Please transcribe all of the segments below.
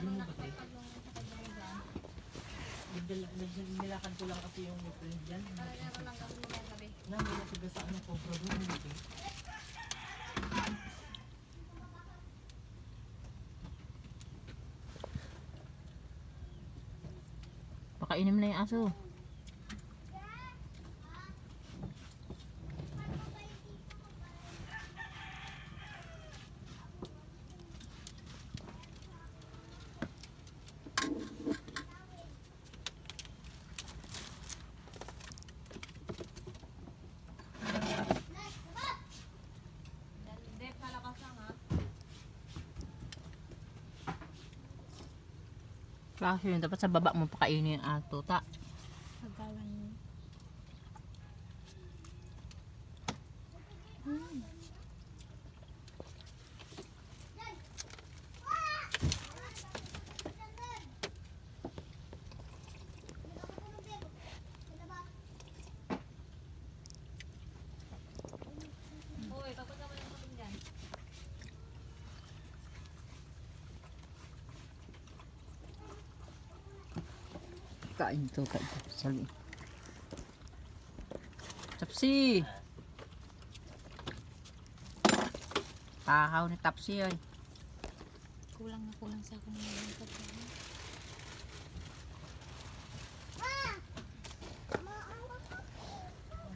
Alam mo ba tayo? Nilakad ko lang kasi yung friend dyan. Meron lang kami mga gabi. Na, may natiga sa ano ko, bro. Doon, hindi. Pakainin mo na yung aso. Hindi, palakas lang ha. Klase yun. Dapat sa baba mo pakainin yung aso. Ta. Pagkawan niyo. Uy, papunta mo yung kaping dyan. Kain to. Kain to. Sali. Tapsi. Pahaw ni Tapsi ay. Kulang na kulang sa akin. Ang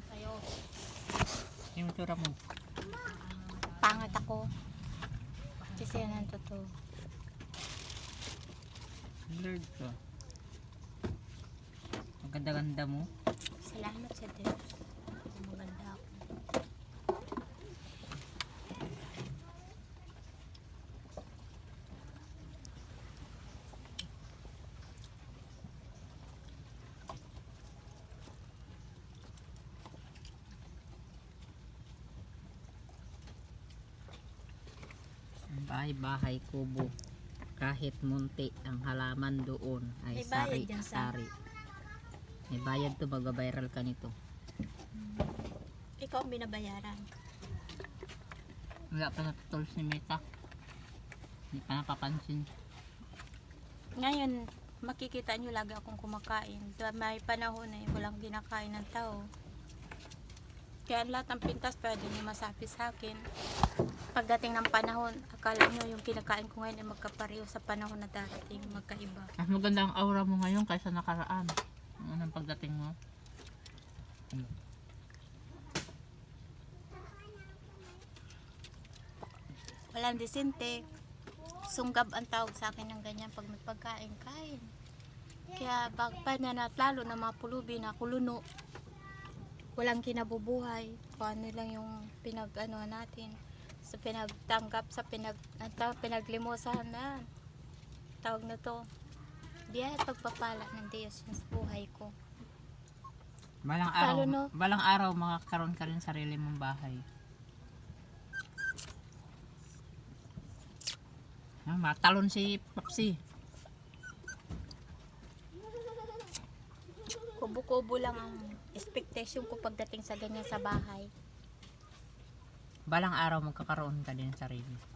Sa'yo. Yung tura mo. Pangat ako. Kasi yan ang totoo. Lord ka. Ganda-ganda mo. Salamat sa Diyos. Maganda ako. Bahay-bahay kubo. Kahit munti ang halaman doon ay May May bayad to mag-viral ka nito. Ikaw ang binabayaran. Wala pa natutulos ni Meta. Hindi pa napapansin. Ngayon, makikita nyo lagi akong kumakain. May panahon na eh, walang kinakain ng tao. Kaya lahat ng pintas pwede nyo masabi sa akin. Pagdating ng panahon, akala nyo yung kinakain ko ngayon ay magkapareho sa panahon na darating, magkaiba. Mas maganda ang aura mo ngayon kaysa nakaraan. Ang unang pagdating mo. Walang disente. Sunggab ang tawag sa akin ng ganyan pag may pagkain, kain. Kaya bagpa na at lalo na mga pulubi na kuluno. Walang kinabubuhay. Kung lang yung pinag ano natin. Sa pinagtanggap, sa pinag, ano, pinaglimosahan na. Tawag na to. Biya at pagpapala ng Diyos sa buhay ko. Balang araw, Lalo no? balang araw makakaroon ka rin sarili mong bahay. Ah, matalon si Papsi. Kubo-kubo lang ang expectation ko pagdating sa ganyan sa bahay. Balang araw magkakaroon ka din sarili.